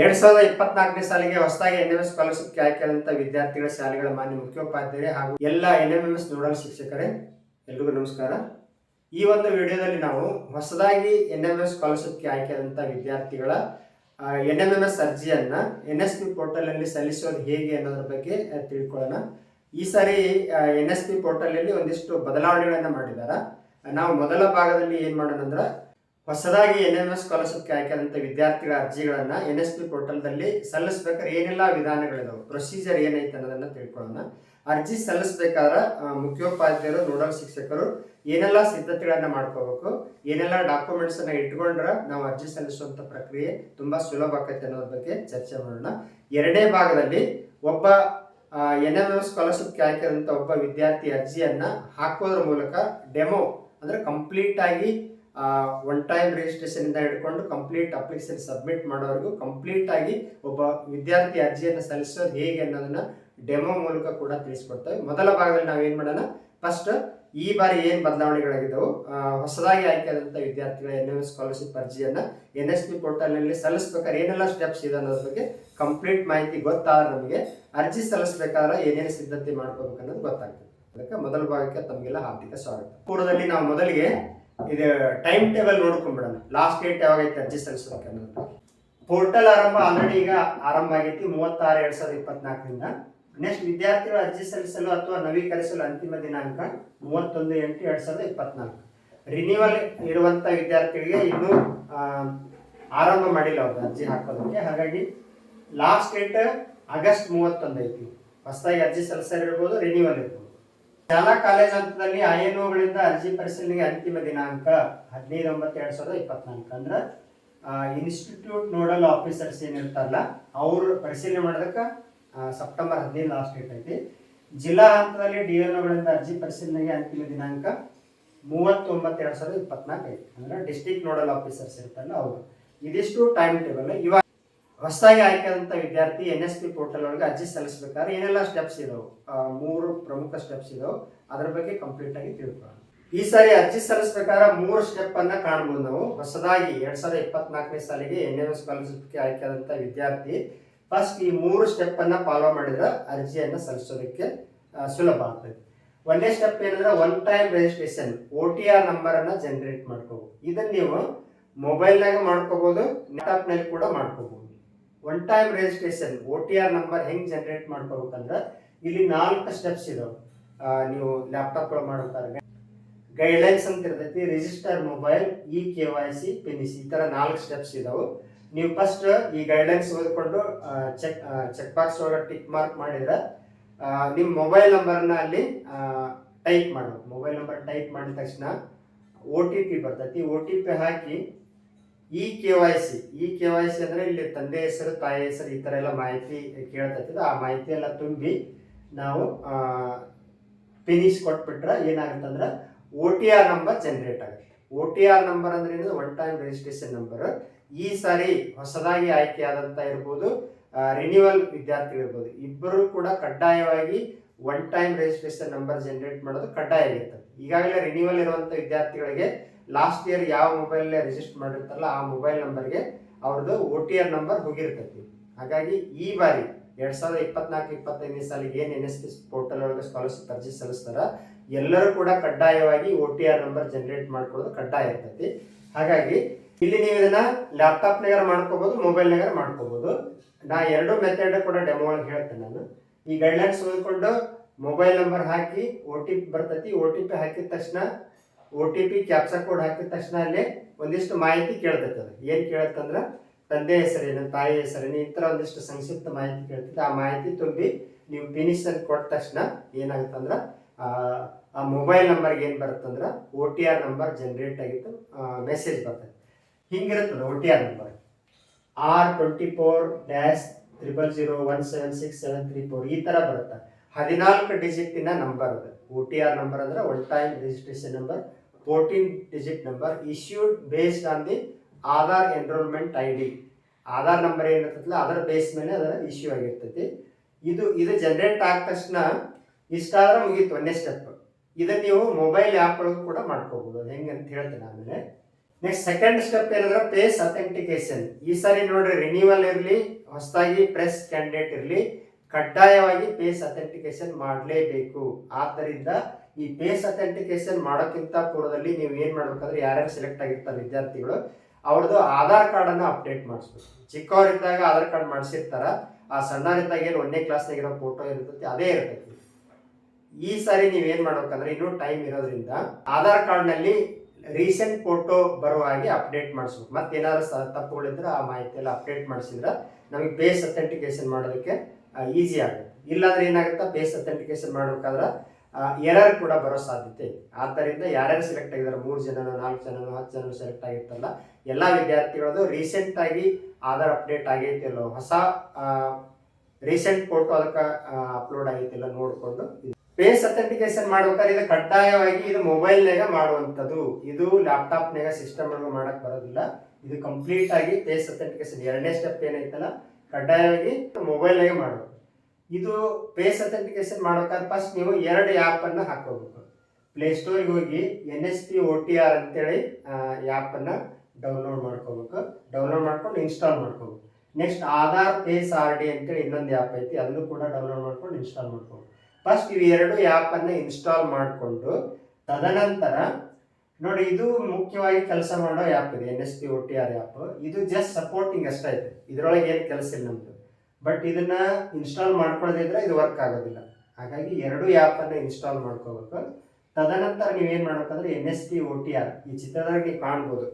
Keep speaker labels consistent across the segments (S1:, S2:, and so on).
S1: ಎರಡ್ ಸಾವಿರದ ಇಪ್ಪತ್ನಾಲ್ಕನೇ ಸಾಲಿಗೆ ಹೊಸದಾಗಿ ಎನ್ ಎಂ ಎಸ್ ಸ್ಕಾಲರ್ಶಿಪ್ ಆಯ್ಕೆಯಾದಂಥ ವಿದ್ಯಾರ್ಥಿಗಳ ಶಾಲೆಗಳ ಮಾನ್ಯ ಮುಖ್ಯೋಪಾಧ್ಯಾಯರೇ ಹಾಗೂ ಎಲ್ಲ ಎನ್ ಎಂ ಎಸ್ ನೋಡಲ್ ಶಿಕ್ಷಕರೇ, ಎಲ್ರಿಗೂ ನಮಸ್ಕಾರ. ಈ ಒಂದು ವಿಡಿಯೋದಲ್ಲಿ ನಾವು ಹೊಸದಾಗಿ ಎನ್ ಎಂ ಎಸ್ ಸ್ಕಾಲರ್ಶಿಪ್ಗೆ ಆಯ್ಕೆಯಾದಂಥ ವಿದ್ಯಾರ್ಥಿಗಳ ಎನ್ ಎಂ ಎಂ ಎಸ್ ಅರ್ಜಿಯನ್ನ ಎನ್ ಎಸ್ ಪಿ ಪೋರ್ಟಲಲ್ಲಿ ಸಲ್ಲಿಸೋದು ಹೇಗೆ ಅನ್ನೋದ್ರ ಬಗ್ಗೆ ತಿಳ್ಕೊಳ್ಳೋಣ. ಈ ಸಾರಿ ಎನ್ ಎಸ್ ಪಿ ಪೋರ್ಟಲಲ್ಲಿ ಒಂದಿಷ್ಟು ಬದಲಾವಣೆಗಳನ್ನು ಮಾಡಿದ್ದಾರೆ ನಾವು ಮೊದಲ ಭಾಗದಲ್ಲಿ ಏನು ಮಾಡೋಣ ಅಂದ್ರೆ ಹೊಸದಾಗಿ ಎನ್ ಎಂ ಎಸ್ ಸ್ಕಾಲರ್ಶಿಪ್ಗೆ ಆಯ್ಕೆಯಾದಂಥ ವಿದ್ಯಾರ್ಥಿಗಳ ಅರ್ಜಿಗಳನ್ನು ಎನ್ ಎಸ್ ಪಿ ಪೋರ್ಟಲ್ದಲ್ಲಿ ಸಲ್ಲಿಸ್ಬೇಕಾದ್ರೆ ಏನೆಲ್ಲ ವಿಧಾನಗಳಿದಾವೆ? ಪ್ರೊಸೀಜರ್ ಏನೈತೆ ಅನ್ನೋದನ್ನು ತಿಳ್ಕೊಳ್ಳೋಣ. ಅರ್ಜಿ ಸಲ್ಲಿಸ್ಬೇಕಾದ್ರೆ ಮುಖ್ಯೋಪಾಧ್ಯಾಯರು, ನೋಡಲ್ ಶಿಕ್ಷಕರು ಏನೆಲ್ಲ ಸಿದ್ಧತೆಗಳನ್ನು ಮಾಡ್ಕೋಬೇಕು? ಏನೆಲ್ಲ ಡಾಕ್ಯುಮೆಂಟ್ಸ್ ಅನ್ನ ಇಟ್ಕೊಂಡ್ರೆ ನಾವು ಅರ್ಜಿ ಸಲ್ಲಿಸುವಂತ ಪ್ರಕ್ರಿಯೆ ತುಂಬಾ ಸುಲಭ ಆಕೈತೆ ಅನ್ನೋದ್ರ ಬಗ್ಗೆ ಚರ್ಚೆ ಮಾಡೋಣ. ಎರಡನೇ ಭಾಗದಲ್ಲಿ ಒಬ್ಬ ಎನ್ ಎಂ ಎಂ ಸ್ಕಾಲರ್ಶಿಪ್ಗೆ ಆಯ್ಕೆಯಾದಂಥ ಒಬ್ಬ ವಿದ್ಯಾರ್ಥಿ ಅರ್ಜಿಯನ್ನ ಹಾಕೋದ್ರ ಮೂಲಕ ಡೆಮೋ ಅಂದ್ರೆ ಕಂಪ್ಲೀಟ್ ಆಗಿ ಒನ್ ಟೈಮ್ ರಿಜಿಸ್ಟ್ರೇಷನ್ ಇಂದ ಹಿಡ್ಕೊಂಡು ಕಂಪ್ಲೀಟ್ ಅಪ್ಲಿಕೇಶನ್ ಸಬ್ಮಿಟ್ ಮಾಡೋವರೆಗೂ ಕಂಪ್ಲೀಟ್ ಆಗಿ ಒಬ್ಬ ವಿದ್ಯಾರ್ಥಿ ಅರ್ಜಿಯನ್ನು ಸಲ್ಲಿಸೋದು ಹೇಗೆ ಅನ್ನೋದನ್ನ ಡೆಮೋ ಮೂಲಕ ಕೂಡ ತಿಳಿಸ್ಕೊಡ್ತೇವೆ. ಮೊದಲ ಭಾಗದಲ್ಲಿ ನಾವು ಏನ್ ಮಾಡೋಣ? ಫಸ್ಟ್ ಈ ಬಾರಿ ಏನು ಬದಲಾವಣೆಗಳಾಗಿದ್ದವು? ಹೊಸದಾಗಿ ಆಯ್ಕೆಯಾದಂಥ ವಿದ್ಯಾರ್ಥಿಗಳ ಎನ್ ಎಸ್ ಸ್ಕಾಲರ್ಶಿಪ್ ಅರ್ಜಿಯನ್ನ ಎನ್ ಎಸ್ ಪಿ ಪೋರ್ಟಲ್ನಲ್ಲಿ ಸಲ್ಲಿಸ್ಬೇಕಾದ್ರೆ ಏನೆಲ್ಲ ಸ್ಟೆಪ್ಸ್ ಇದೆ ಅನ್ನೋದ್ರ ಬಗ್ಗೆ ಕಂಪ್ಲೀಟ್ ಮಾಹಿತಿ ಗೊತ್ತಾದ್ರೆ ನಮಗೆ ಅರ್ಜಿ ಸಲ್ಲಿಸಬೇಕಾದ್ರೆ ಏನೇನು ಸಿದ್ಧತೆ ಮಾಡ್ಕೋಬೇಕು ಅನ್ನೋದು ಗೊತ್ತಾಗ್ತದೆ. ಅದಕ್ಕೆ ಮೊದಲ ಭಾಗಕ್ಕೆ ತಮಗೆಲ್ಲ ಹಾರ್ದಿಕ ಸ್ವಾಗತ. ಪೂರ್ವದಲ್ಲಿ ನಾವು ಮೊದಲಿಗೆ ಇದು ಟೈಮ್ ಟೇಬಲ್ ನೋಡ್ಕೊಂಡ್ಬಿಡೋಣ. ಲಾಸ್ಟ್ ಡೇಟ್ ಯಾವಾಗ ಐತೆ ಅರ್ಜಿ ಸಲ್ಲಿಸೋದಕ್ಕೆ ಅನ್ನೋದು. ಪೋರ್ಟಲ್ ಆರಂಭ ಆಲ್ರೆಡಿ ಈಗ ಆರಂಭ ಆಗೈತಿ, ಮೂವತ್ತಾರು ಎರಡ್ ಸಾವಿರದ ಇಪ್ಪತ್ನಾಲ್ಕರಿಂದ. ನೆಕ್ಸ್ಟ್ ವಿದ್ಯಾರ್ಥಿಗಳು ಅರ್ಜಿ ಸಲ್ಲಿಸಲು ಅಥವಾ ನವೀಕರಿಸಲು ಅಂತಿಮ ದಿನಾಂಕ ಮೂವತ್ತೊಂದು ಎಂಟು ಎರಡ್ ಸಾವಿರದ ಇಪ್ಪತ್ನಾಲ್ಕು. ರಿನ್ಯೂವಲ್ ಇರುವಂತ ವಿದ್ಯಾರ್ಥಿಗಳಿಗೆ ಇನ್ನೂ ಆರಂಭ ಮಾಡಿಲ್ಲ ಅವ್ರು ಅರ್ಜಿ ಹಾಕೋದಕ್ಕೆ. ಹಾಗಾಗಿ ಲಾಸ್ಟ್ ಡೇಟ್ ಆಗಸ್ಟ್ ಮೂವತ್ತೊಂದು ಐತಿ. ಹೊಸದಾಗಿ ಅರ್ಜಿ ಸಲ್ಲಿಸಲಿರ್ಬೋದು ರಿನ್ಯೂವಲ್ ಇರ್ಬೋದು. ಶಾಲಾ ಕಾಲೇಜ್ ಹಂತದಲ್ಲಿ ಐಎನ್ಒಗಳಿಂದ ಅರ್ಜಿ ಪರಿಶೀಲನೆಗೆ ಅಂತಿಮ ದಿನಾಂಕ ಹದಿನೈದು ಒಂಬತ್ತು ಎರಡು ಸಾವಿರದ ಇಪ್ಪತ್ನಾಲ್ಕು ಅಂದ್ರೆ ಇನ್ಸ್ಟಿಟ್ಯೂಟ್ ನೋಡಲ್ ಆಫೀಸರ್ಸ್ ಏನಿರ್ತಾರಲ್ಲ ಅವರು ಪರಿಶೀಲನೆ ಮಾಡೋದಕ್ಕೆ ಸೆಪ್ಟೆಂಬರ್ ಹದಿನೈದು ಲಾಸ್ಟ್ ಡೇಟ್ ಐತಿ. ಜಿಲ್ಲಾ ಹಂತದಲ್ಲಿ ಡಿ ಗಳಿಂದ ಅರ್ಜಿ ಪರಿಶೀಲನೆಗೆ ಅಂತಿಮ ದಿನಾಂಕ ಮೂವತ್ತೊಂಬತ್ತು ಎರಡು ಸಾವಿರದ ಇಪ್ಪತ್ನಾಲ್ಕು ಐತಿ. ಅಂದ್ರೆ ಡಿಸ್ಟಿಕ್ ನೋಡಲ್ ಆಫೀಸರ್ಸ್ ಇರ್ತಾರಲ್ಲ ಅವರು. ಇದಿಷ್ಟು ಟೈಮ್ ಟೇಬಲ್ ಇವಾಗ ಹೊಸದಾಗಿ ಆಯ್ಕೆಯಾದಂಥ ವಿದ್ಯಾರ್ಥಿ ಎನ್ ಎಸ್ ಪಿ ಪೋರ್ಟಲ್ ಒಳಗೆ ಅರ್ಜಿ ಸಲ್ಲಿಸಬೇಕಾದ್ರೆ ಏನೆಲ್ಲ ಸ್ಟೆಪ್ಸ್ ಇದಾವೆ? ಮೂರು ಪ್ರಮುಖ ಸ್ಟೆಪ್ಸ್ ಇದಾವೆ. ಅದ್ರ ಬಗ್ಗೆ ಕಂಪ್ಲೀಟ್ ಆಗಿ ತಿಳ್ಕೊಳ್ಳೋಣ. ಈ ಸಾರಿ ಅರ್ಜಿ ಸಲ್ಲಿಸಬೇಕಾದ್ರೆ ಮೂರು ಸ್ಟೆಪ್ ಅನ್ನ ಕಾಣಬಹುದು ನಾವು. ಹೊಸದಾಗಿ ಎರಡ್ ಸಾವಿರದ ಇಪ್ಪತ್ನಾಲ್ಕನೇ ಸಾಲಿಗೆ ಎನ್ ಎಸ್ ಸ್ಕಾಲರ್ಶಿಪ್ಗೆ ಆಯ್ಕೆಯಾದಂಥ ವಿದ್ಯಾರ್ಥಿ ಫಸ್ಟ್ ಈ ಮೂರು ಸ್ಟೆಪ್ ಅನ್ನ ಫಾಲೋ ಮಾಡಿದ್ರೆ ಅರ್ಜಿಯನ್ನು ಸಲ್ಲಿಸೋದಕ್ಕೆ ಸುಲಭ ಆಗ್ತದೆ. ಒಂದೇ ಸ್ಟೆಪ್ ಏನಂದ್ರೆ one time registration O T R number ಅನ್ನ ಜನರೇಟ್ ಮಾಡ್ಕೋಬಹುದು ಇದನ್ನ ನೀವು ಮೊಬೈಲ್ನಾಗ ಮಾಡ್ಕೋಬಹುದು ಲ್ಯಾಪ್ಟಾಪ್ನಲ್ಲಿ ಕೂಡ ಮಾಡ್ಕೋಬಹುದು one time registration O T R number ಹೆಂಗೆ ಜನರೇಟ್ ಮಾಡ್ಕೋಬೇಕಂದ್ರೆ ಇಲ್ಲಿ ನಾಲ್ಕು ಸ್ಟೆಪ್ಸ್ ಇದಾವೆ. ನೀವು ಲ್ಯಾಪ್ಟಾಪ್ ಮಾಡ್ಬೇಕಾದ್ರೆ. ಗೈಡ್ಲೈನ್ಸ್ ಅಂತ ಇರ್ತೈತಿ register mobile E K Y C ಪಿನಿಸಿ ಈ ಥರ ನಾಲ್ಕು ಸ್ಟೆಪ್ಸ್ ಇದಾವೆ. ನೀವು ಫಸ್ಟ್ ಈ ಗೈಡ್ಲೈನ್ಸ್ ಓದ್ಕೊಂಡು ಚೆಕ್ ಚೆಕ್ ಬಾಕ್ಸ್ ಒಳಗೆ ಟಿಕ್ ಮಾರ್ಕ್ ಮಾಡಿದ್ರೆ ನಿಮ್ಮ ಮೊಬೈಲ್ ನಂಬರ್ನ ಅಲ್ಲಿ ಟೈಪ್ ಮಾಡಬೇಕು ಮೊಬೈಲ್ ನಂಬರ್ ಟೈಪ್ ಮಾಡಿದ ತಕ್ಷಣ ಒ ಟಿ ಪಿ ಬರ್ತೈತಿ. ಒ ಟಿ ಪಿ ಹಾಕಿ E K Y C E K Y C ಅಂದ್ರೆ ಇಲ್ಲಿ ತಂದೆ ಹೆಸರು, ತಾಯಿ ಹೆಸರು ಈ ಥರ ಎಲ್ಲ ಮಾಹಿತಿ ಕೇಳ್ತೈತಿ ಆ ಮಾಹಿತಿ ಎಲ್ಲ ತುಂಬಿ ನಾವು ಫಿನಿಶ್ ಕೊಟ್ಬಿಟ್ರೆ ಏನಾಗುತ್ತಂದ್ರೆ O T R number generate ಆಗುತ್ತೆ. ಒ ಟಿ ಆರ್ ನಂಬರ್ ಅಂದ್ರೆ ಏನು ಒನ್ ಟೈಮ್ ರಿಜಿಸ್ಟ್ರೇಷನ್ ನಂಬರ್ ಈ ಸಾರಿ ಹೊಸದಾಗಿ ಆಯ್ಕೆಯಾದಂತ ಇರ್ಬೋದು ರಿನ್ಯೂವಲ್ ವಿದ್ಯಾರ್ಥಿಗಳು ಇರ್ಬೋದು, ಇಬ್ಬರು ಕೂಡ ಕಡ್ಡಾಯವಾಗಿ one time registration number generate ಮಾಡೋದು ಕಡ್ಡಾಯ ಆಗಿರ್ತದೆ ಈಗಾಗಲೇ ರಿನ್ಯೂವಲ್ ಇರುವಂತ ವಿದ್ಯಾರ್ಥಿಗಳಿಗೆ ಲಾಸ್ಟ್ ಇಯರ್ ಯಾವ ಮೊಬೈಲ್ ರಿಜಿಸ್ಟರ್ ಮಾಡಿರ್ತಾರಲ್ಲ ಆ ಮೊಬೈಲ್ ನಂಬರ್ಗೆ ಅವ್ರದ್ದು ಒ ಟಿ ಆರ್ ನಂಬರ್ ಹೋಗಿರ್ತೈತಿ. ಹಾಗಾಗಿ ಈ ಬಾರಿ ಎರಡ್ ಸಾವಿರದ ಇಪ್ಪತ್ನಾಲ್ಕು, ಇಪ್ಪತ್ತೈದನೇ ಸಾಲಿಗೆ ಏನು ಎನ್ ಎಸ್ ಪಿ ಪೋರ್ಟಲ್ ಒಳಗೆ ಸ್ಕಾಲರ್ಶಿಪ್ ಅರ್ಜಿ ಸಲ್ಲಿಸ್ತಾರ, ಎಲ್ಲರೂ ಕೂಡ ಕಡ್ಡಾಯವಾಗಿ O T R number generate ಮಾಡ್ಕೊಳ್ಳೋದು ಕಡ್ಡಾಯ ಇರ್ತೈತಿ. ಹಾಗಾಗಿ ಇಲ್ಲಿ ನೀವು ಇದನ್ನ ಲ್ಯಾಪ್ಟಾಪ್ನಾಗಾರ ಮಾಡ್ಕೋಬಹುದು ಮೊಬೈಲ್ನಾಗಾರ ಮಾಡ್ಕೋಬಹುದು ನಾ ಎರಡು ಮೆಥಡ್ ಕೂಡ ಡೆಮೋ ಒಳಗೆ ಹೇಳ್ತೇನೆ ನಾನು. ಈ ಗೈಡ್ಲೈನ್ಸ್ ಓದ್ಕೊಂಡು ಮೊಬೈಲ್ ನಂಬರ್ ಹಾಕಿ ಒ ಟಿ ಪಿ ಬರ್ತೈತಿ ಒ ಟಿ ಪಿ ಹಾಕಿದ ತಕ್ಷಣ O T P captcha code ಹಾಕಿದ ತಕ್ಷಣ ಅಲ್ಲಿ ಒಂದಿಷ್ಟು ಮಾಹಿತಿ ಕೇಳ್ತೈತೆ ಅದು ಏನು ಕೇಳತ್ತಂದ್ರೆ ತಂದೆ ಹೆಸರೇನು ತಾಯಿ ಹೆಸರೇನು ಈ ಥರ ಒಂದಿಷ್ಟು ಸಂಕ್ಷಿಪ್ತ ಮಾಹಿತಿ ಕೇಳ್ತೈತೆ. ಆ ಮಾಹಿತಿ ತುಂಬಿ ನೀವು ಪಿನಿಷನ್ ಕೊಟ್ಟ ತಕ್ಷಣ ಏನಾಗುತ್ತಂದ್ರೆ ಆ, ಮೊಬೈಲ್ ನಂಬರ್ಗೆ ಏನು ಬರುತ್ತಂದ್ರೆ O T R number generate ಆಗಿತ್ತು ಮೆಸೇಜ್ ಬರ್ತೈತೆ. ಹಿಂಗಿರುತ್ತದೆ O T R number R twenty four dash triple zero one seven six seven three four ಈ ಥರ ಬರುತ್ತೆ. ಹದಿನಾಲ್ಕು ಡಿಜಿಟಿನ ನಂಬರ್ ಅದು. ಒ ಟಿ ಆರ್ ನಂಬರ್ ಅಂದ್ರೆ one time registration number fourteen digit number issued based on the Aadhaar enrolment I D Aadhaar number ಏನಿರ್ತೈತಲ್ಲ ಅದರ base ಮೇಲೆ ಅದರ ಇಶ್ಯೂ ಆಗಿರ್ತೈತಿ. ಇದು ಇದು ಜನರೇಟ್ ಆದ ತಕ್ಷಣ ಇಷ್ಟಾದ್ರೆ ಮುಗೀತು ಒಂದೇ ಸ್ಟೆಪ್ ಇದನ್ನ ನೀವು ಮೊಬೈಲ್ ಆ್ಯಪ್ ಒಳಗೂ ಕೂಡ ಮಾಡ್ಕೋಬಹುದು ಅದು ಹೆಂಗೆ ಅಂತ ಹೇಳ್ತೇನೆ ಆಮೇಲೆ. ನೆಕ್ಸ್ಟ್ ಸೆಕೆಂಡ್ ಸ್ಟೆಪ್ ಏನಂದ್ರೆ ಪೇಸ್ ಅಥೆಂಟಿಕೇಶನ್ ಈ ಸಾರಿ ನೋಡ್ರಿ ರಿನ್ಯೂವಲ್ ಇರಲಿ, ಹೊಸದಾಗಿ ಪ್ರೆಸ್ ಕ್ಯಾಂಡಿಡೇಟ್ ಇರಲಿ, ಕಡ್ಡಾಯವಾಗಿ ಪೇಸ್ ಅಥೆಂಟಿಕೇಶನ್ ಮಾಡಲೇಬೇಕು. ಆದ್ದರಿಂದ ಈ ಬೇಸ್ ಅಥೆಂಟಿಕೇಶನ್ ಮಾಡೋಕ್ಕಿಂತ ಪೂರ್ವದಲ್ಲಿ ನೀವು ಏನು ಮಾಡ್ಬೇಕಂದ್ರೆ ಯಾರ್ಯಾರು ಸೆಲೆಕ್ಟ್ ಆಗಿರ್ತಾರೆ ವಿದ್ಯಾರ್ಥಿಗಳು ಅವ್ರದ್ದು ಆಧಾರ್ ಕಾರ್ಡನ್ನು ಅಪ್ಡೇಟ್ ಮಾಡಿಸ್ಬೇಕು. ಚಿಕ್ಕವರಿದ್ದಾಗ ಆಧಾರ್ ಕಾರ್ಡ್ ಮಾಡಿಸಿರ್ತಾರ, ಆ ಸಣ್ಣವರಿದ್ದಾಗ ಏನು ಒಂದನೇ ಕ್ಲಾಸ್ನಾಗ ಇರೋ ಫೋಟೋ ಇರ್ತೈತಿ ಅದೇ ಇರ್ತೈತಿ ಈ ಸಾರಿ ನೀವು ಏನು ಮಾಡ್ಬೇಕಂದ್ರೆ ಇನ್ನೂ ಟೈಮ್ ಇರೋದ್ರಿಂದ ಆಧಾರ್ ಕಾರ್ಡ್ನಲ್ಲಿ ರೀಸೆಂಟ್ ಫೋಟೋ ಬರುವ ಹಾಗೆ ಅಪ್ಡೇಟ್ ಮಾಡಿಸ್ಬೇಕು. ಮತ್ತೇನಾದ್ರು ಸ ತಪ್ಪುಗಳಿದ್ರೆ ಆ ಮಾಹಿತಿ ಎಲ್ಲ ಅಪ್ಡೇಟ್ ಮಾಡಿಸಿದ್ರೆ ನಮಗೆ ಬೇಸ್ ಅಥೆಂಟಿಕೇಶನ್ ಮಾಡೋದಕ್ಕೆ ಈಸಿ ಆಗುತ್ತೆ. ಇಲ್ಲಾಂದ್ರೆ ಏನಾಗುತ್ತೆ, ಬೇಸ್ ಅಥೆಂಟಿಕೇಶನ್ ಮಾಡ್ಬೇಕಾದ್ರೆ ಎರರ್ ಕೂಡ ಬರೋ ಸಾಧ್ಯತೆ ಆದ್ದರಿಂದ ಯಾರ್ಯಾರು ಸೆಲೆಕ್ಟ್ ಆಗಿದ್ದಾರೆ? ಮೂರು ಜನ ನಾಲ್ಕು ಜನ ಹತ್ತು ಜನ ಸೆಲೆಕ್ಟ್ ಆಗಿತ್ತಲ್ಲ, ಎಲ್ಲ ವಿದ್ಯಾರ್ಥಿಗಳದ್ದು ರೀಸೆಂಟ್ ಆಗಿ ಆಧಾರ್ ಅಪ್ಡೇಟ್ ಆಗೈತಿಲ್ಲೋ ಹೊಸ ರೀಸೆಂಟ್ ಫೋಟೋ ಅದಕ್ಕೆ ಅಪ್ಲೋಡ್ ಆಗೈತಿಲ್ಲ ನೋಡಿಕೊಂಡು ಫೇಸ್ ಅಥೆಂಟಿಕೇಶನ್ ಮಾಡ್ಬೇಕಾದ್ರೆ ಇದು ಕಡ್ಡಾಯವಾಗಿ ಇದು ಮೊಬೈಲ್ನಾಗ ಮಾಡುವಂಥದ್ದು. ಇದು ಲ್ಯಾಪ್ಟಾಪ್ನಾಗ ಸಿಸ್ಟಮ್ ಒಳಗೆ ಮಾಡಕ್ ಬರೋದಿಲ್ಲ. ಇದು ಕಂಪ್ಲೀಟ್ ಆಗಿ ಫೇಸ್ ಅಥೆಂಟಿಕೇಶನ್ ಎರಡನೇ ಸ್ಟೆಪ್ ಏನೈತಲ್ಲ ಕಡ್ಡಾಯವಾಗಿ ಮೊಬೈಲ್ನಾಗೆ ಮಾಡಬೇಕು ಇದು ಫೇಸ್ ಅಥೆಂಟಿಕೇಶನ್ ಮಾಡ್ಬೇಕಾದ್ರೆ ಫಸ್ಟ್ ನೀವು ಎರಡು ಆ್ಯಪನ್ನು ಹಾಕೋಬೇಕು ಪ್ಲೇಸ್ಟೋರಿಗೆ ಹೋಗಿ N S P O T R ಅಂತೇಳಿ ಆ್ಯಪನ್ನು ಡೌನ್ಲೋಡ್ ಮಾಡ್ಕೋಬೇಕು. ಡೌನ್ಲೋಡ್ ಮಾಡ್ಕೊಂಡು ಇನ್ಸ್ಟಾಲ್ ಮಾಡ್ಕೋಬೇಕು. Next Aadhaar face R D ಅಂತೇಳಿ ಇನ್ನೊಂದು ಆ್ಯಪ್ ಐತಿ ಅದನ್ನು ಕೂಡ ಡೌನ್ಲೋಡ್ ಮಾಡ್ಕೊಂಡು ಇನ್ಸ್ಟಾಲ್ ಮಾಡ್ಕೋಬೇಕು. ಫಸ್ಟ್ ಇವು ಎರಡು ಆ್ಯಪನ್ನು ಇನ್ಸ್ಟಾಲ್ ಮಾಡಿಕೊಂಡು, ತದನಂತರ ನೋಡಿ ಇದು ಮುಖ್ಯವಾಗಿ ಕೆಲಸ ಮಾಡೋ ಆ್ಯಪ್ ಇದೆ N S P O T R app ಇದು ಜಸ್ಟ್ ಸಪೋರ್ಟಿಂಗ್ ಅಷ್ಟೇ ಇದೆ ಇದರೊಳಗೆ ಏನು ಕೆಲಸ ಇಲ್ಲ ನಮ್ಮದು ಬಟ್ ಇದನ್ನ ಇನ್ಸ್ಟಾಲ್ ಮಾಡ್ಕೊಳ್ಳೋದಿದ್ರೆ ಇದು ವರ್ಕ್ ಆಗೋದಿಲ್ಲ. ಹಾಗಾಗಿ ಎರಡು ಆ್ಯಪನ್ನು ಇನ್ಸ್ಟಾಲ್ ಮಾಡ್ಕೋಬೇಕು. ತದನಂತರ ನೀವೇನು ಮಾಡ್ಬೇಕಂದ್ರೆ N S P O T R ಈ ಚಿತ್ರದಾಗ ನೀವು ಕಾಣ್ಬೋದು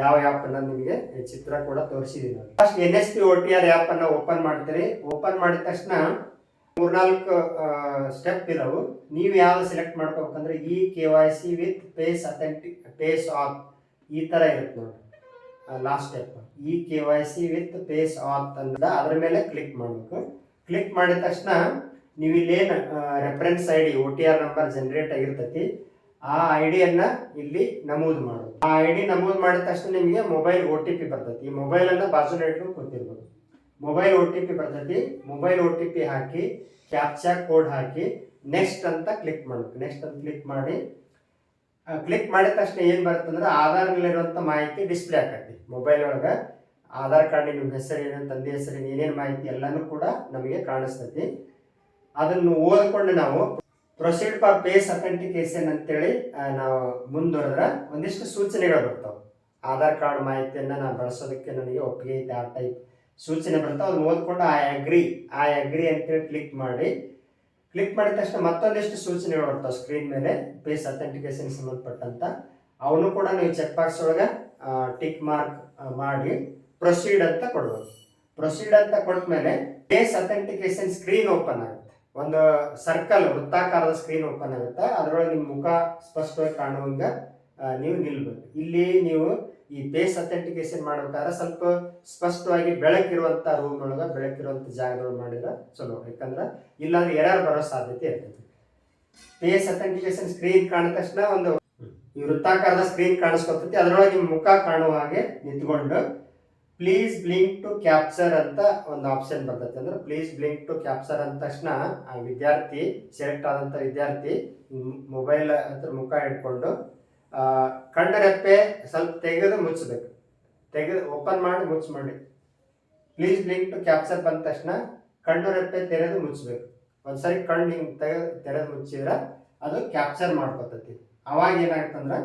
S1: ಯಾವ ಆ್ಯಪ್ ಅನ್ನ ನಿಮಗೆ ಚಿತ್ರ ಕೂಡ ತೋರಿಸಿದೀನಿ ನಾನು. First N S P O T R app ಅನ್ನ ಓಪನ್ ಮಾಡ್ತೀರಿ. ಓಪನ್ ಮಾಡಿದ ತಕ್ಷಣ ಮೂರ್ನಾಲ್ಕು ಸ್ಟೆಪ್ ಇದಾವು ನೀವು ಯಾವ select ಮಾಡ್ಕೋಬೇಕಂದ್ರೆ E K Y C with face authentic face app ಈ ಥರ ಇರುತ್ತೆ ನೋಡಿ last step E K Y C with face app ಅಂತ ಅದ್ರ ಮೇಲೆ ಕ್ಲಿಕ್ ಮಾಡಬೇಕು. ಕ್ಲಿಕ್ ಮಾಡಿದ ತಕ್ಷಣ ನೀವು ಇಲ್ಲೇನು reference I D O T R number generate ಆಗಿರ್ತೈತಿ, ಆ ಐ ಡಿಯನ್ನು ಇಲ್ಲಿ ನಮೂದು ಮಾಡೋದು ಆ ಐ ಡಿ ನಮೂದು ಮಾಡಿದ ತಕ್ಷಣ ನಿಮಗೆ ಮೊಬೈಲ್ ಒ ಟಿ ಪಿ ಬರ್ತೈತಿ. ಈ ಮೊಬೈಲನ್ನು ಬಾಜುನ ಇಟ್ಕೊಂಡು ಕೂತಿರ್ಬೇಕು ಮೊಬೈಲ್ ಒ ಟಿ ಪಿ ಬರ್ತೈತಿ ಮೊಬೈಲ್ ಒ ಟಿ ಪಿ ಹಾಕಿ ಕ್ಯಾಪ್ಚಾ ಕೋಡ್ ಹಾಕಿ ನೆಕ್ಸ್ಟ್ ಅಂತ ಕ್ಲಿಕ್ ಮಾಡಬೇಕು. ನೆಕ್ಸ್ಟ್ ಅಂತ ಕ್ಲಿಕ್ ಮಾಡಿ ಕ್ಲಿಕ್ ಮಾಡಿದ ತಕ್ಷಣ ಏನು ಬರುತ್ತಂದ್ರೆ ಆಧಾರ್ನಲ್ಲಿರುವಂಥ ಮಾಹಿತಿ ಡಿಸ್ಪ್ಲೇ ಆಕೈತಿ. ಮೊಬೈಲ್ ಒಳಗೆ ಆಧಾರ್ ಕಾರ್ಡ್ ನಿಮ್ಮ ಹೆಸರು ಏನು ತಂದೆ ಹೆಸರು ಏನೇನು ಮಾಹಿತಿ ಎಲ್ಲನೂ ಕೂಡ ನಮಗೆ ಕಾಣಿಸ್ತೈತಿ. ಅದನ್ನು ಓದ್ಕೊಂಡು ನಾವು ಪ್ರೊಸೀಡ್ ಫಾರ್ ಪೇಸ್ ಅಥೆಂಟಿಕೇಶನ್ ಅಂತೇಳಿ ನಾವು ಮುಂದುವರೆದ್ರೆ ಒಂದಿಷ್ಟು ಸೂಚನೆಗಳು ಬರ್ತಾವೆ. ಆಧಾರ್ ಕಾರ್ಡ್ ಮಾಹಿತಿಯನ್ನು ನಾನು ಬಳಸೋದಕ್ಕೆ ನನಗೆ ಒಪ್ಪಿಗೆ ಐತೆ ಆ ಟೈಪ್ ಸೂಚನೆ ಬರ್ತಾವೆ. ಅದನ್ನ ಓದ್ಕೊಂಡು ಐ ಅಗ್ರಿ ಐ ಅಗ್ರಿ ಅಂತೇಳಿ ಕ್ಲಿಕ್ ಮಾಡಿ ಕ್ಲಿಕ್ ಮಾಡಿದ ತಕ್ಷಣ ಮತ್ತೊಂದಿಷ್ಟು ಸೂಚನೆಗಳು ಬರ್ತಾವೆ ಸ್ಕ್ರೀನ್ ಮೇಲೆ ಬೇಸ್ ಅಥೆಂಟಿಕೇಶನ್ ಸಂಬಂಧಪಟ್ಟಂತ. ಅವನು ಕೂಡ ನೀವು ಚೆಕ್ ಬಾಕ್ಸ್ ಒಳಗೆ ಟಿಕ್ ಮಾರ್ಕ್ ಮಾಡಿ ಪ್ರೊಸೀಡ್ ಅಂತ ಕೊಡ್ಬೇಕು ಪ್ರೊಸೀಡ್ ಅಂತ ಕೊಟ್ಮೇಲೆ ಪೇಸ್ ಅಥೆಂಟಿಕೇಶನ್ ಸ್ಕ್ರೀನ್ ಓಪನ್ ಆಗುತ್ತೆ. ಒಂದು ಸರ್ಕಲ್ ವೃತ್ತಾಕಾರದ ಸ್ಕ್ರೀನ್ ಓಪನ್ ಆಗುತ್ತೆ. ಅದರೊಳಗೆ ನಿಮ್ಮ ಮುಖ ಸ್ಪಷ್ಟವಾಗಿ ಕಾಣುವಂಗ ನೀವು ನಿಲ್ಬೇಕು. ಇಲ್ಲಿ ನೀವು ಈ ಬೇಸ್ ಅಥೆಂಟಿಕೇಶನ್ ಮಾಡ್ಬೇಕಾದ್ರೆ ಸ್ವಲ್ಪ ಸ್ಪಷ್ಟವಾಗಿ ಬೆಳಕಿರುವಂಥ ರೂಮ್ ಒಳಗೆ ಬೆಳಕಿರುವಂಥ ಜಾಗದೊಳಗೆ ಮಾಡಿದ್ರೆ ಚಲೋ. ಯಾಕಂದ್ರೆ ಇಲ್ಲಾಂದ್ರೆ ಎರರ್ ಬರೋ ಸಾಧ್ಯತೆ ಇರ್ತೈತಿ. ಬೇಸ್ ಅಥೆಂಟಿಕೇಶನ್ ಸ್ಕ್ರೀನ್ ಕಾಣಿದ ತಕ್ಷಣ ಒಂದು ಈ ವೃತ್ತಾಕಾರದ ಸ್ಕ್ರೀನ್ ಕಾಣಿಸ್ಕೊತೈತಿ. ಅದರೊಳಗೆ ಮುಖ ಕಾಣುವ ಹಾಗೆ ನಿಂತ್ಕೊಂಡು ಪ್ಲೀಸ್ ಬ್ಲಿಂಕ್ ಟು ಕ್ಯಾಪ್ಚರ್ ಅಂತ ಒಂದು ಆಪ್ಷನ್ ಬರ್ತೈತೆ. ಅಂದ್ರೆ ಪ್ಲೀಸ್ ಬ್ಲಿಂಕ್ ಟು ಕ್ಯಾಪ್ಚರ್ ಅಂದ ತಕ್ಷಣ ಆ ವಿದ್ಯಾರ್ಥಿ ಸೆಲೆಕ್ಟ್ ಆದಂಥ ವಿದ್ಯಾರ್ಥಿ ಮೊಬೈಲ್ ಹತ್ರ ಮುಖ ಇಟ್ಕೊಂಡು ಕಣ್ಣ ರೆಪ್ಪೆ ಸ್ವಲ್ಪ ತೆಗೆದು ಮುಚ್ಚಬೇಕು ತೆಗೆದು ಓಪನ್ ಮಾಡಿ ಮುಚ್ಚ ಮಾಡಿ ಪ್ಲೀಸ್ ಬ್ಲಿಂಕ್ ಟು ಕ್ಯಾಪ್ಚರ್ ಬಂದ ತಕ್ಷಣ ಕಣ್ಣು ರೆಪ್ಪೆ ತೆರೆದು ಮುಚ್ಚಬೇಕು ಒಂದ್ಸರಿ ಕಣ್ಣು ಹಿಂಗೆ ತೆಗೆದು ತೆರೆದು ಮುಚ್ಚಿದ್ರೆ ಅದು ಕ್ಯಾಪ್ಚರ್ ಮಾಡ್ಕೊತೈತಿ. ಅವಾಗ ಏನಾಗ್ತಂದ್ರೆ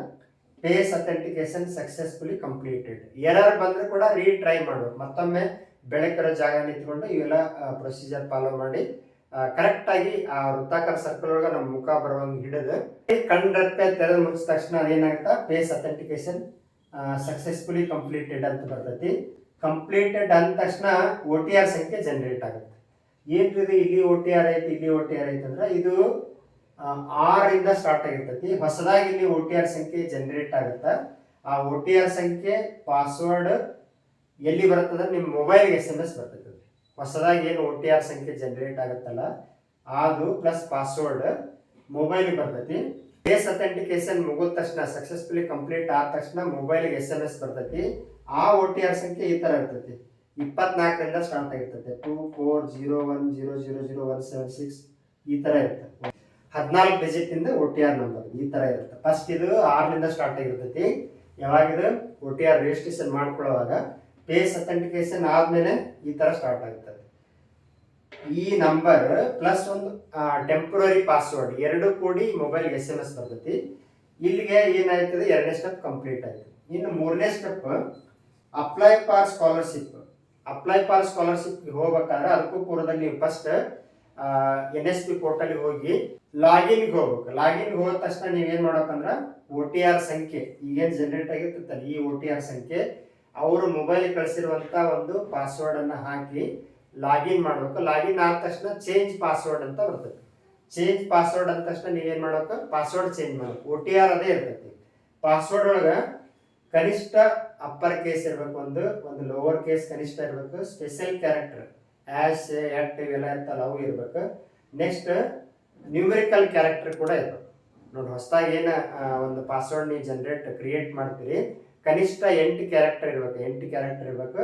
S1: face authentication successfully completed error ಬಂದ್ರೆ ಕೂಡ ರೀಟ್ರೈ ಮಾಡ್ಬೇಕು ಮತ್ತೊಮ್ಮೆ ಬೆಳಕಿರೋ ಜಾಗ ನಿಂತ್ಕೊಂಡು ಇವೆಲ್ಲ ಪ್ರೊಸೀಜರ್ ಫಾಲೋ ಮಾಡಿ. ಕರೆಕ್ಟ್ ಆಗಿ ಆ ವೃತ್ತಾಕಾರ ಸರ್ಕಲ್ ಒಳಗೆ ನಮ್ಮ ಮುಖ ಬರೋಂಗೆ ಹಿಡಿದು ಕಣ್ಣೆಪ್ಪೆ ತೆರೆದು ಮುಚ್ಚಿದ ತಕ್ಷಣ ಏನಾಗುತ್ತೆ ಫೇಸ್ ಅಥೆಂಟಿಕೇಶನ್ ಸಕ್ಸಸ್ಫುಲಿ ಕಂಪ್ಲೀಟೆಡ್ ಅಂತ ಬರ್ತೈತಿ. ಕಂಪ್ಲೀಟೆಡ್ ಅಂದ ತಕ್ಷಣ ಒ ಟಿ ಆರ್ ಸಂಖ್ಯೆ ಜನರೇಟ್ ಆಗುತ್ತೆ. ಇದು ಇಲ್ಲಿ ಒ ಟಿ ಆರ್ ಐತಿ, ಇಲ್ಲಿ ಒ ಟಿ ಆರ್ ಐತಿ ಅಂದ್ರೆ ಇದು ಆರ್ ಇಂದ ಸ್ಟಾರ್ಟ್ ಆಗಿರ್ತೈತಿ. ಹೊಸದಾಗಿ ಇಲ್ಲಿ ಒ ಟಿ ಆರ್ ಸಂಖ್ಯೆ ಜನರೇಟ್ ಆಗುತ್ತೆ. ಆ ಒ ಟಿ ಆರ್ ಸಂಖ್ಯೆ ಪಾಸ್ವರ್ಡ್ ಎಲ್ಲಿ ಬರ್ತದೆ ನಿಮ್ಮ ಮೊಬೈಲ್ಗೆ ಎಸ್ ಎಂ ಎಸ್ ಬರ್ತೈತೆ ಹೊಸದಾಗಿ ಏನು ಒ ಟಿ ಆರ್ ಸಂಖ್ಯೆ ಜನರೇಟ್ ಆಗುತ್ತಲ್ಲ, ಅದು ಪ್ಲಸ್ ಪಾಸ್ವರ್ಡ್ ಮೊಬೈಲ್ಗೆ ಬರ್ತೈತಿ. ಫೇಸ್ ಅಥೆಂಟಿಕೇಶನ್ ಮುಗಿದ ತಕ್ಷಣ ಸಕ್ಸಸ್ಫುಲಿ ಕಂಪ್ಲೀಟ್ ಆದ ತಕ್ಷಣ ಮೊಬೈಲ್ಗೆ ಎಸ್ ಎಂ ಎಸ್ ಬರ್ತೈತಿ. ಆ ಒ ಟಿ ಆರ್ ಸಂಖ್ಯೆ ಈ ಥರ ಇರ್ತೈತಿ. ಇಪ್ಪತ್ನಾಲ್ಕರಿಂದ start ಆಗಿರ್ತೈತೆ. Two four zero one zero zero zero one seven six ಈ ಥರ ಇರುತ್ತೆ. ಹದಿನಾಲ್ಕು ಡಿಜಿಟ್ ಇಂದ ಒ ಟಿ ಆರ್ ನಂಬರ್ ಈ ಥರ ಇರುತ್ತೆ. ಫಸ್ಟ್ ಇದು ಆರ್ನಿಂದ ಸ್ಟಾರ್ಟ್ ಆಗಿರ್ತೈತಿ. ಯಾವಾಗಿದು ಒ ಟಿ ಆರ್ ರಿಜಿಸ್ಟ್ರೇಷನ್ ಮಾಡ್ಕೊಳ್ಳುವಾಗ. ಪೇಸ್ ಅಥೆಂಟಿಕೇಶನ್ ಆದಮೇಲೆ ಈ ಥರ ಸ್ಟಾರ್ಟ್ ಆಗ್ತದೆ ಈ ನಂಬರ್ ಪ್ಲಸ್ ಒಂದು ಟೆಂಪ್ರರಿ ಪಾಸ್ವರ್ಡ್ ಎರಡು ಕೂಡಿ ಮೊಬೈಲ್ ಎಸ್ ಎಂ ಎಸ್ ಬರ್ತೈತಿ. ಇಲ್ಲಿಗೆ ಏನಾಯ್ತದೆ? ಎರಡನೇ ಸ್ಟೆಪ್ ಕಂಪ್ಲೀಟ್ ಆಯ್ತು. ಇನ್ನು ಮೂರನೇ step apply for scholarship apply for scholarship ಹೋಗ್ಬೇಕಾದ್ರೆ ಅದಕ್ಕೂ ಪೂರ್ವದಲ್ಲಿ ನೀವು ಫಸ್ಟ್ ಎನ್ ಎಸ್ ಪಿ ಪೋರ್ಟಲ್ಗೆ ಹೋಗಿ ಲಾಗಿನ್ಗೆ ಹೋಗ್ಬೇಕು. ಲಾಗಿನ್ಗೆ ಹೋದ ತಕ್ಷಣ ನೀವೇನು ಮಾಡ್ಬೇಕಂದ್ರೆ ಓ ಟಿ ಆರ್ ಸಂಖ್ಯೆ. ಈಗೇನು ಜನರೇಟ್ ಆಗಿರ್ತಲ್ಲ ಈ ಓ ಟಿ ಆರ್ ಸಂಖ್ಯೆ ಅವರು ಮೊಬೈಲ್ ಕಳಿಸಿರುವಂಥ ಒಂದು ಪಾಸ್ವರ್ಡನ್ನು ಹಾಕಿ ಲಾಗಿನ್ ಮಾಡಬೇಕು. ಲಾಗಿನ್ ಆದ ತಕ್ಷಣ ಚೇಂಜ್ ಪಾಸ್ವರ್ಡ್ ಅಂತ ಬರ್ತದೆ. ಚೇಂಜ್ ಪಾಸ್ವರ್ಡ್ ಅಂದ ತಕ್ಷಣ ನೀವೇನು ಮಾಡಬೇಕು? ಪಾಸ್ವರ್ಡ್ ಚೇಂಜ್ ಮಾಡ್ಬೇಕು. ಒ ಟಿ ಆರ್ ಅದೇ ಇರ್ತೈತಿ. ಪಾಸ್ವರ್ಡ್ ಒಳಗೆ ಕನಿಷ್ಠ ಅಪ್ಪರ್ ಕೇಸ್ ಇರಬೇಕು ಒಂದು ಒಂದು ಲೋವರ್ ಕೇಸ್ ಕನಿಷ್ಠ ಇರಬೇಕು. ಸ್ಪೆಷಲ್ ಕ್ಯಾರೆಕ್ಟರ್ ಆ್ಯಶ್ ಎಟ್ ಇವೆಲ್ಲ ಇರ್ತಲ್ಲ, ಅವು ಇರಬೇಕು. ನೆಕ್ಸ್ಟ್ ನ್ಯೂಮರಿಕಲ್ ಕ್ಯಾರೆಕ್ಟರ್ ಕೂಡ ಇರಬೇಕು. ನೋಡಿ ಹೊಸದಾಗಿ ಏನು ಒಂದು ಪಾಸ್ವರ್ಡ್ ನೀವು ಜನರೇಟ್ ಕ್ರಿಯೇಟ್ ಮಾಡ್ತೀರಿ. ಕನಿಷ್ಠ ಎಂಟು ಕ್ಯಾರೆಕ್ಟರ್ ಇರಬೇಕು, ಎಂಟು ಕ್ಯಾರೆಕ್ಟರ್ ಇರಬೇಕು.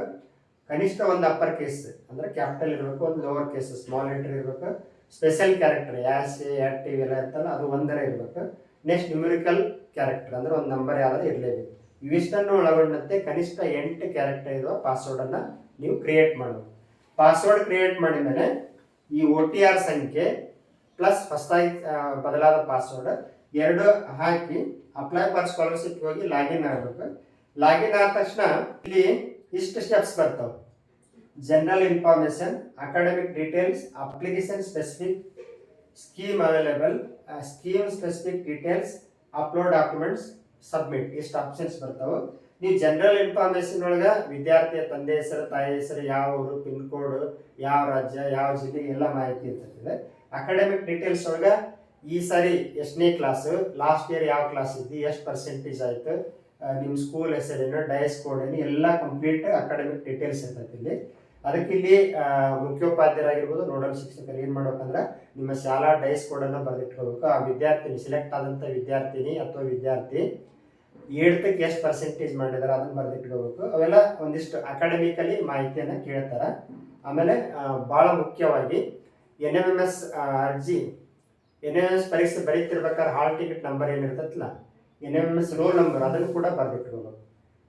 S1: ಕನಿಷ್ಠ ಒಂದು ಅಪ್ಪರ್ ಕೇಸ್ ಅಂದ್ರೆ ಕ್ಯಾಪಿಟಲ್ ಇರಬೇಕು, ಒಂದು ಲೋವರ್ ಕೇಸ್ ಸ್ಮಾಲ್ ಲೆಟರ್ ಇರಬೇಕು. ಸ್ಪೆಷಲ್ ಕ್ಯಾರೆಕ್ಟರ್ ಆ್ಯಶ್ ಎಟ್ ಇವೆಲ್ಲ ಇರ್ತಲ್ಲ ಅದು ಒಂದರೇ ಇರಬೇಕು. ನೆಕ್ಸ್ಟ್ ನ್ಯೂಮರಿಕಲ್ ಕ್ಯಾರೆಕ್ಟರ್ ಅಂದ್ರೆ ಒಂದು ನಂಬರ್ ಯಾವ್ದಾದ್ರು ಇರಲೇಬೇಕು. ಇವಿಷ್ಟನ್ನು ಒಳಗೊಂಡಂತೆ ಕನಿಷ್ಠ ಎಂಟು ಕ್ಯಾರೆಕ್ಟರ್ ಇರುವ ಪಾಸ್ವರ್ಡನ್ನು ನೀವು ಕ್ರಿಯೇಟ್ ಮಾಡಬೇಕು. ಪಾಸ್ವರ್ಡ್ ಕ್ರಿಯೇಟ್ ಮಾಡಿದ ಮೇಲೆ ಈ ಒ ಟಿ ಆರ್ ಸಂಖ್ಯೆ ಪ್ಲಸ್ ಹೊಸದಾಗಿ ಬದಲಾದ ಪಾಸ್ವರ್ಡ್ ಎರಡು ಹಾಕಿ ಅಪ್ಲೈ ಫಾರ್ ಸ್ಕಾಲರ್ಶಿಪ್ ಹೋಗಿ ಲಾಗಿನ್ ಆಗಬೇಕು. ಲಾಗಿನ್ ಆದ ತಕ್ಷಣ ಇಲ್ಲಿ ಇಷ್ಟು ಸ್ಟೆಪ್ಸ್ ಬರ್ತಾವೆ. General information academic details application specific scheme available scheme specific details upload documents submit ಇಷ್ಟು ಆಪ್ಷನ್ಸ್ ಬರ್ತಾವೆ. ನೀವು ಜನರಲ್ ಇನ್ಫಾರ್ಮೇಶನ್ ಒಳಗೆ ವಿದ್ಯಾರ್ಥಿಯ ತಂದೆ ಹೆಸರು, ತಾಯಿ ಹೆಸರು, ಯಾವ ಊರು, ಪಿನ್ ಕೋಡ್, ಯಾವ ರಾಜ್ಯ, ಯಾವ ಜಿಲ್ಲೆ ಎಲ್ಲ ಮಾಹಿತಿ ಇರ್ತದೆ. ಅಕಾಡೆಮಿಕ್ ಡೀಟೇಲ್ಸ್ ಒಳಗೆ ಈ ಸಾರಿ ಎಷ್ಟನೇ ಕ್ಲಾಸು ಲಾಸ್ಟ್ ಇಯರ್ ಯಾವ ಕ್ಲಾಸ್ ಇದ್ದು, ಎಷ್ಟು ಪರ್ಸೆಂಟೇಜ್ ಆಯಿತು ನಿಮ್ಮ ಸ್ಕೂಲ್ ಹೆಸರೇನು ಡಯಸ್ ಕೋಡ್ ಏನು, ಎಲ್ಲ ಕಂಪ್ಲೀಟ್ ಅಕಾಡೆಮಿಕ್ ಡೀಟೇಲ್ಸ್ ಇರ್ತೈತಿ ಇಲ್ಲಿ. ಅದಕ್ಕೆ ಇಲ್ಲಿ ಮುಖ್ಯೋಪಾಧ್ಯಾಯರಾಗಿರ್ಬೋದು, ನೋಡಲ್ ಶಿಕ್ಷಕರು ಏನು ಮಾಡ್ಬೇಕಂದ್ರೆ, ನಿಮ್ಮ ಶಾಲಾ ಡೈಸ್ ಕೋಡನ್ನು ಬರೆದಿಟ್ಕೋಬೇಕು. ಆ ವಿದ್ಯಾರ್ಥಿನಿ ಸೆಲೆಕ್ಟ್ ಆದಂಥ ವಿದ್ಯಾರ್ಥಿನಿ ಅಥವಾ ವಿದ್ಯಾರ್ಥಿ ಏಳ್ತಕ್ಕೆ ಎಷ್ಟು ಪರ್ಸೆಂಟೇಜ್ ಮಾಡಿದಾರೆ ಅದನ್ನು ಬರೆದಿಟ್ಕೋಬೇಕು. ಅವೆಲ್ಲ ಒಂದಿಷ್ಟು ಅಕಾಡೆಮಿಕಲಿ ಮಾಹಿತಿಯನ್ನು ಕೇಳ್ತಾರೆ. ಆಮೇಲೆ ಭಾಳ ಮುಖ್ಯವಾಗಿ ಎನ್ ಎಂ ಎಂ ಎಸ್ ಅರ್ಜಿ ಎನ್ ಎಂ ಎಸ್ ಪರೀಕ್ಷೆ ಬರೀತಿರ್ಬೇಕಾದ್ರೆ hall ticket number ಏನಿರ್ತೈತಲ್ಲ N M M S roll number ಅದನ್ನು ಕೂಡ ಬರೆದಿಟ್ಕೋಬೇಕು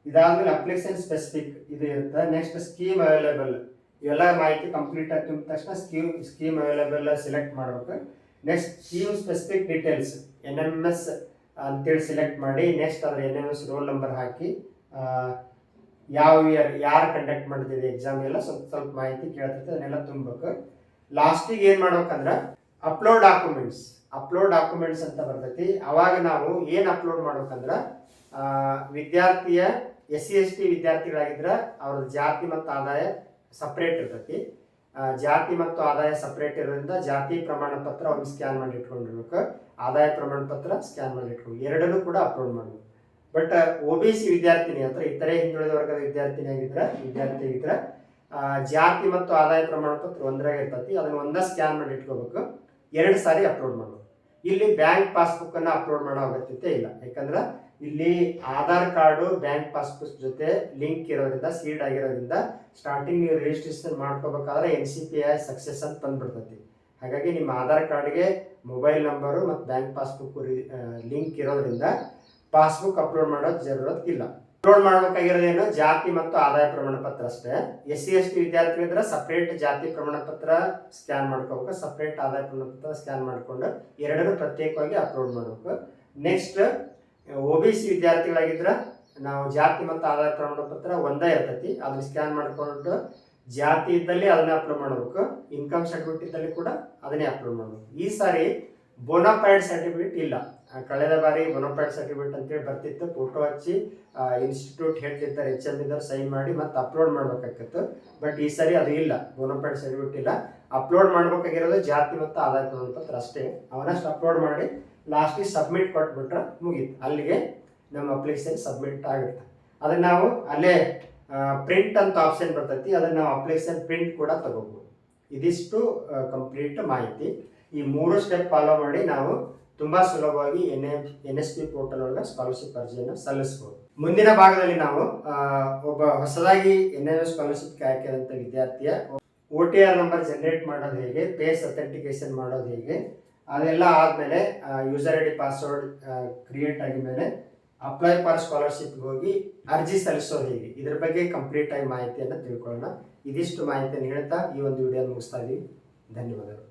S1: ಇದಾದ್ಮೇಲೆ ಅಪ್ಲಿಕೇಶನ್ ಸ್ಪೆಸಿಫಿಕ್ ಇದು ಇರುತ್ತೆ ನೆಕ್ಸ್ಟ್ ಸ್ಕೀಮ್ ಅವೈಲೇಬಲ್ ಇವೆಲ್ಲ ಮಾಹಿತಿ ಕಂಪ್ಲೀಟ್ ಆಗಿ ತಕ್ಷಣ ಸ್ಕೀಮ್ ಸ್ಕೀಮ್ ಅವೈಲೇಬಲ್ ಸೆಲೆಕ್ಟ್ ಮಾಡಬೇಕು. Next scheme specific details N M S ಅಂತೇಳಿ ಸೆಲೆಕ್ಟ್ ಮಾಡಿ ನೆಕ್ಸ್ಟ್ ಅದ್ರ N M S roll number ಹಾಕಿ ಯಾವ ಇಯರ್ ಯಾರು ಕಂಡಕ್ಟ್ ಮಾಡ್ತಿದೆ ಎಕ್ಸಾಮ್ ಎಲ್ಲ ಸ್ವಲ್ಪ ಸ್ವಲ್ಪ ಮಾಹಿತಿ ಕೇಳ್ತೈತೆ ಅದನ್ನೆಲ್ಲ ತುಂಬಬೇಕು. ಲಾಸ್ಟಿಗೆ ಏನು ಮಾಡ್ಬೇಕಂದ್ರೆ ಅಪ್ಲೋಡ್ ಡಾಕ್ಯುಮೆಂಟ್ಸ್ ಅಪ್ಲೋಡ್ ಡಾಕ್ಯುಮೆಂಟ್ಸ್ ಅಂತ ಬರ್ತೈತಿ. ಅವಾಗ ನಾವು ಏನು ಅಪ್ಲೋಡ್ ಮಾಡ್ಬೇಕಂದ್ರೆ ವಿದ್ಯಾರ್ಥಿಯ ಎಸ್ ಸಿ ಎಸ್ ಟಿ ವಿದ್ಯಾರ್ಥಿಗಳಾಗಿದ್ರೆ ಅವ್ರ ಜಾತಿ ಮತ್ತು ಆದಾಯ ಸಪ್ರೇಟ್ ಇರ್ತೈತಿ. ಜಾತಿ ಮತ್ತು ಆದಾಯ ಸಪ್ರೇಟ್ ಇರೋದ್ರಿಂದ ಜಾತಿ ಪ್ರಮಾಣ ಪತ್ರ ಅವ್ರಿಗೆ ಸ್ಕ್ಯಾನ್ ಮಾಡಿ ಇಟ್ಕೊಂಡಿರ್ಬೇಕು. ಆದಾಯ ಪ್ರಮಾಣ ಪತ್ರ ಸ್ಕ್ಯಾನ್ ಮಾಡಿ ಇಟ್ಕೊಂಡು ಎರಡನ್ನೂ ಕೂಡ ಅಪ್ಲೋಡ್ ಮಾಡಬೇಕು. ಬಟ್ ಒ ಬಿ ಸಿ ವಿದ್ಯಾರ್ಥಿನಿ ಅಥವಾ ಇತರೆ ಹಿಂದುಳಿದ ವರ್ಗದ ವಿದ್ಯಾರ್ಥಿನಿ ಆಗಿದ್ರೆ, ವಿದ್ಯಾರ್ಥಿ ಆಗಿದ್ರೆ ಜಾತಿ ಮತ್ತು ಆದಾಯ ಪ್ರಮಾಣ ಪತ್ರ ಒಂದರಾಗ ಇರ್ತೈತಿ. ಅದನ್ನ ಒಂದ ಸ್ಕ್ಯಾನ್ ಮಾಡಿ ಇಟ್ಕೋಬೇಕು. ಎರಡು ಸಾರಿ ಅಪ್ಲೋಡ್ ಮಾಡೋದು ಇಲ್ಲಿ ಬ್ಯಾಂಕ್ ಪಾಸ್ಬುಕ್ ಅನ್ನ ಅಪ್ಲೋಡ್ ಮಾಡೋ ಅಗತ್ಯತೆ ಇಲ್ಲ. ಯಾಕಂದ್ರೆ ಇಲ್ಲಿ ಆಧಾರ್ ಕಾರ್ಡು ಬ್ಯಾಂಕ್ ಪಾಸ್ಬುಕ್ ಜೊತೆ ಲಿಂಕ್ ಇರೋದ್ರಿಂದ ಸೀಡ್ ಆಗಿರೋದ್ರಿಂದ ಸ್ಟಾರ್ಟಿಂಗ್ ನೀವು registration ಮಾಡ್ಕೋಬೇಕಾದ್ರೆ N C P I success ಅಂತ ಬಂದ್ಬಿಡ್ತೈತಿ. ಹಾಗಾಗಿ ನಿಮ್ಮ ಆಧಾರ್ ಕಾರ್ಡ್ಗೆ ಮೊಬೈಲ್ ನಂಬರು ಮತ್ತು ಬ್ಯಾಂಕ್ ಪಾಸ್ಬುಕ್ ಲಿಂಕ್ ಇರೋದ್ರಿಂದ ಪಾಸ್ಬುಕ್ ಅಪ್ಲೋಡ್ ಮಾಡೋದು ಜರೂರತ್ ಇಲ್ಲ. ಅಪ್ಲೋಡ್ ಮಾಡಬೇಕಾಗಿರೋದೇನು ಜಾತಿ ಮತ್ತು ಆದಾಯ ಪ್ರಮಾಣ ಪತ್ರ ಅಷ್ಟೇ. ಎಸ್ ಸಿ ಎಸ್ ಟಿ ವಿದ್ಯಾರ್ಥಿಗಳಿದ್ರೆ ಸಪ್ರೇಟ್ ಜಾತಿ ಪ್ರಮಾಣ ಪತ್ರ ಸ್ಕ್ಯಾನ್ ಮಾಡ್ಕೋಬೇಕು. ಸಪ್ರೇಟ್ ಆದಾಯ ಪ್ರಮಾಣ ಪತ್ರ ಸ್ಕ್ಯಾನ್ ಮಾಡಿಕೊಂಡು ಎರಡನ್ನೂ ಪ್ರತ್ಯೇಕವಾಗಿ ಅಪ್ಲೋಡ್ ಮಾಡಬೇಕು. ನೆಕ್ಸ್ಟ್ ಒ ಬಿ ಸಿ ವಿದ್ಯಾರ್ಥಿಗಳಾಗಿದ್ರೆ ನಾವು ಜಾತಿ ಮತ್ತು ಆದಾಯ ಪ್ರಮಾಣ ಪತ್ರ ಒಂದೇ ಇರ್ತೈತಿ. ಅದನ್ನ ಸ್ಕ್ಯಾನ್ ಮಾಡಿಕೊಂಡು ಜಾತಿ ಇದ್ದಲ್ಲಿ ಅದನ್ನೇ ಅಪ್ಲೋಡ್ ಮಾಡಬೇಕು. ಇನ್ಕಮ್ ಸರ್ಟಿಫಿಕೇಟ್ ಇದ್ದಲ್ಲಿ ಕೂಡ ಅದನ್ನೇ ಅಪ್ಲೋಡ್ ಮಾಡಬೇಕು. ಈ ಸಾರಿ ಬೋನಾಫೈಡ್ ಸರ್ಟಿಫಿಕೇಟ್ ಇಲ್ಲ. ಕಳೆದ ಬಾರಿ ಬೋನಾಫೈಡ್ ಸರ್ಟಿಫಿಕೇಟ್ ಅಂತೇಳಿ ಬರ್ತಿತ್ತು. ಫೋಟೋ ಹಚ್ಚಿ ಇನ್ಸ್ಟಿಟ್ಯೂಟ್ ಹೇಳ್ತಿರ್ತಾರೆ ಎಚ್ ಎಂ ಇದ್ದಾರೆ ಸೈನ್ ಮಾಡಿ ಮತ್ತೆ ಅಪ್ಲೋಡ್ ಮಾಡ್ಬೇಕಾಗಿತ್ತು. ಬಟ್ ಈ ಸರಿ ಅದು ಇಲ್ಲ. ಬೋನಾಫೈಡ್ ಸರ್ಟಿಫಿಕೇಟ್ ಇಲ್ಲ. ಅಪ್ಲೋಡ್ ಮಾಡ್ಬೇಕಾಗಿರೋದು ಜಾತಿ ಮತ್ತು ಆಧಾರ್ ಕಾರ್ಡ್ ಪತ್ರ ಅಷ್ಟೇ. ಅವನಷ್ಟು ಅಪ್ಲೋಡ್ ಮಾಡಿ ಲಾಸ್ಟಿಗೆ ಸಬ್ಮಿಟ್ ಕೊಟ್ಬಿಟ್ರೆ ಮುಗೀತು. ಅಲ್ಲಿಗೆ ನಮ್ಮ ಅಪ್ಲಿಕೇಶನ್ ಸಬ್ಮಿಟ್ ಆಗುತ್ತೆ ಅದನ್ನ ನಾವು ಅಲ್ಲೇ ಪ್ರಿಂಟ್ ಅಂತ ಆಪ್ಷನ್ ಬರ್ತೈತಿ. ಅದನ್ನ ನಾವು ಅಪ್ಲಿಕೇಶನ್ ಪ್ರಿಂಟ್ ಕೂಡ ತಗೋಬೋದು. ಇದಿಷ್ಟು ಕಂಪ್ಲೀಟ್ ಮಾಹಿತಿ. ಈ ಮೂರು ಸ್ಟೆಪ್ ಫಾಲೋ ಮಾಡಿ ನಾವು ತುಂಬಾ ಸುಲಭವಾಗಿ N N S P portal ಒಳಗೆ ಸ್ಕಾಲರ್ಶಿಪ್ ಅರ್ಜಿಯನ್ನು ಸಲ್ಲಿಸಬಹುದು ಮುಂದಿನ ಭಾಗದಲ್ಲಿ ನಾವು ಒಬ್ಬ ಹೊಸದಾಗಿ ಎನ್ ಎನ್ ಎಸ್ ಸ್ಕಾಲರ್ಶಿಪ್ ಆಯ್ಕೆಯಾದಂಥ ವಿದ್ಯಾರ್ಥಿಯ O T R number generate ಮಾಡೋದು ಹೇಗೆ ಪೇಸ್ ಅಥೆಂಟಿಕೇಶನ್ ಮಾಡೋದು ಹೇಗೆ, ಅದೆಲ್ಲ ಆದಮೇಲೆ user I D password create ಆಗಿದ್ಮೇಲೆ apply for scholarship ಹೋಗಿ ಅರ್ಜಿ ಸಲ್ಲಿಸೋದು ಹೇಗೆ, ಇದ್ರ ಬಗ್ಗೆ ಕಂಪ್ಲೀಟ್ ಆಗಿ ಮಾಹಿತಿಯನ್ನು ತಿಳ್ಕೊಳ್ಳೋಣ. ಇದಿಷ್ಟು ಮಾಹಿತಿಯನ್ನು ಹೇಳ್ತಾ ಈ ಒಂದು ವಿಡಿಯೋ ಮುಗಿಸ್ತಾ ಇದ್ದೀವಿ ಧನ್ಯವಾದಗಳು.